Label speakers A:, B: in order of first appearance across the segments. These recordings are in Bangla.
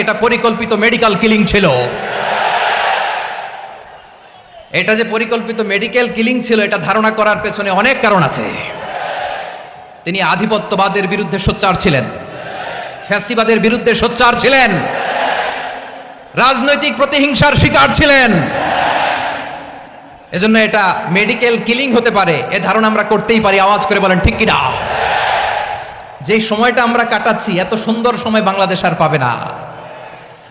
A: এটা পরিকল্পিত মেডিকেল কিলিং ছিল। এটা যে পরিকল্পিত মেডিকেল কিলিং ছিল, এটা ধারণা করার পেছনে অনেক কারণ আছে। তিনি আধিপত্যবাদের বিরুদ্ধে সোচ্চার ছিলেন। ফ্যাসিবাদের বিরুদ্ধে সোচ্চার ছিলেন। রাজনৈতিক প্রতিহিংসার শিকার ছিলেন। এজন্য এটা মেডিকেল কিলিং হতে পারে, এ ধারণা আমরা করতেই পারি। আওয়াজ করে বলেন, ঠিক কিনা? যে সময়টা আমরা কাটাচ্ছি, এত সুন্দর সময় বাংলাদেশ আর পাবে না।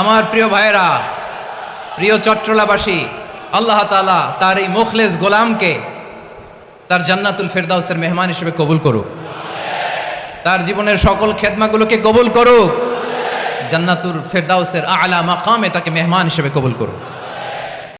A: আমার প্রিয় ভাইরা প্রিয় চট্টলাবাসী, আল্লাহ তালা তার এই মুখলেস গোলামকে তার জান্নাতুল ফেরদাউসের মেহমান হিসেবে কবুল করুক। তার জীবনের সকল খেদমাগুলোকে কবুল করুক। জান্নাতুল ফেরদাউসের আলা মাকামে তাকে মেহমান হিসেবে কবুল করুক।